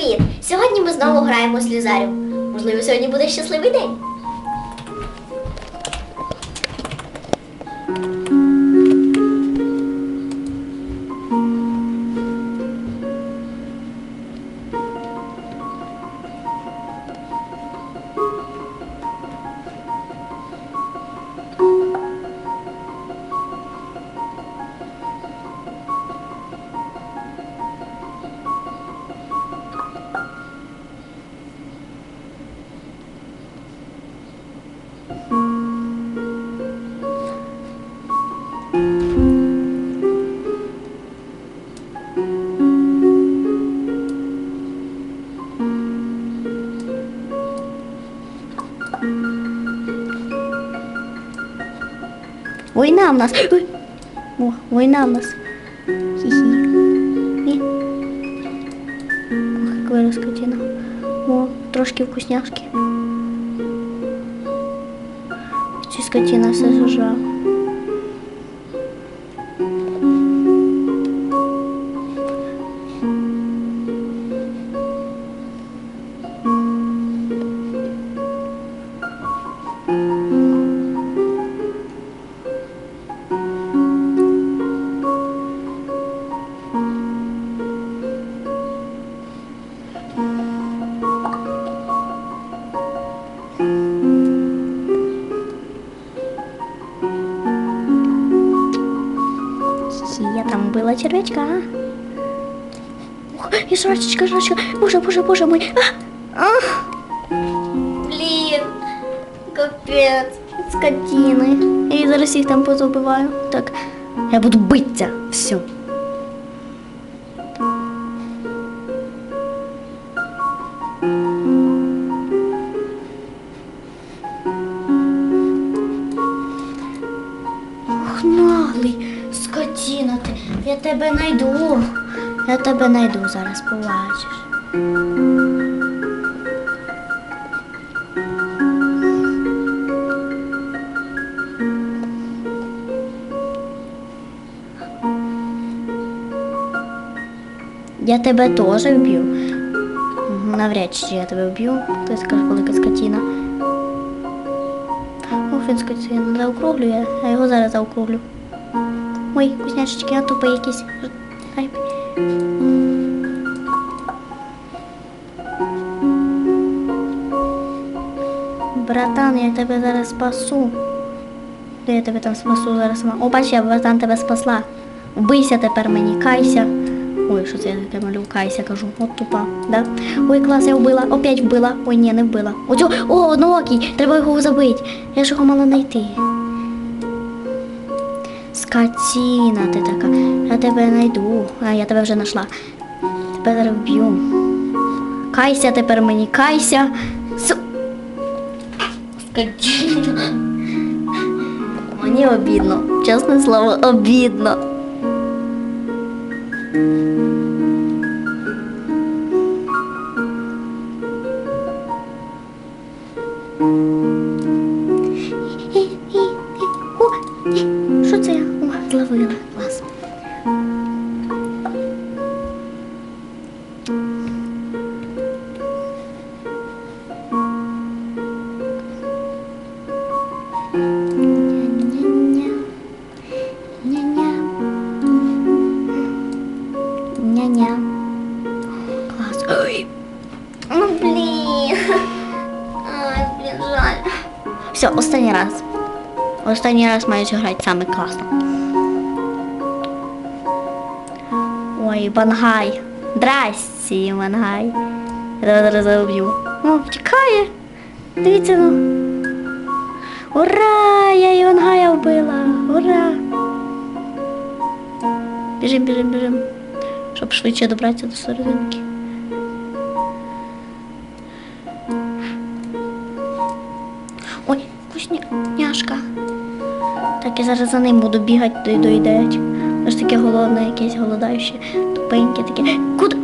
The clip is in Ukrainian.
Привіт! Сьогодні ми знову граємо слізарю. Можливо, сьогодні буде щасливий день. Війна в нас. Ой. О, війна в нас. Хі-хі. Ні. Ох, як вирос скотина. О, трошки вкусняшки. Ці скотина все зажала. Я там вбила червячка. Ох, і жрачечка, жрачка. Боже, боже, боже мой. А, а, Блін, капець. скотини. Я зараз їх там позабиваю. Так, я буду битися. Все. Ох, наглий, Скотина ти. Я тебе найду. Я тебе найду зараз, побачиш. Я тебе теж вб'ю. Навряд чи я тебе вб'ю. Ти скажеш, велика скотина. Ох, він скотина. Заокруглює, я його зараз заокруглю. Ой, вкусняшечки, а тупо якісь. Братан, я тебе зараз спасу. Де я тебе там спасу зараз сама? О, бач, я братан тебе спасла. Вбийся тепер мені, кайся. Ой, що це я таке малю, кайся, кажу. От тупа, да? Ой, клас, я вбила, опять вбила. Ой, ні, не вбила. Оцю, о, одноокий, треба його забити. Я ж його мала знайти. Скотина ти така. Я тебе знайду. А я тебе вже знайшла. Зараз вб'ю. Кайся тепер мені, кайся. Су... Скотина. Мені обідно. Чесне слово, обідно. О, Ня-ня. Клас. Ой. Ну, блін. Ай, блін, жаль. Все, останній раз. Останній раз маєш грати саме класно. Ой, Бангай. Здрасті, Бангай. Я зараз заб'ю. О, втікає. Дивіться, ну. Ура! Я Івангая вбила! Ура! Біжим, біжим, біжим. Щоб швидше добратися до серединки. Ой, вкусняшка. Так, я зараз за ним буду бігати, до доїдають. Аж таке голодне, якесь голодаюче, тупеньке таке. Куди?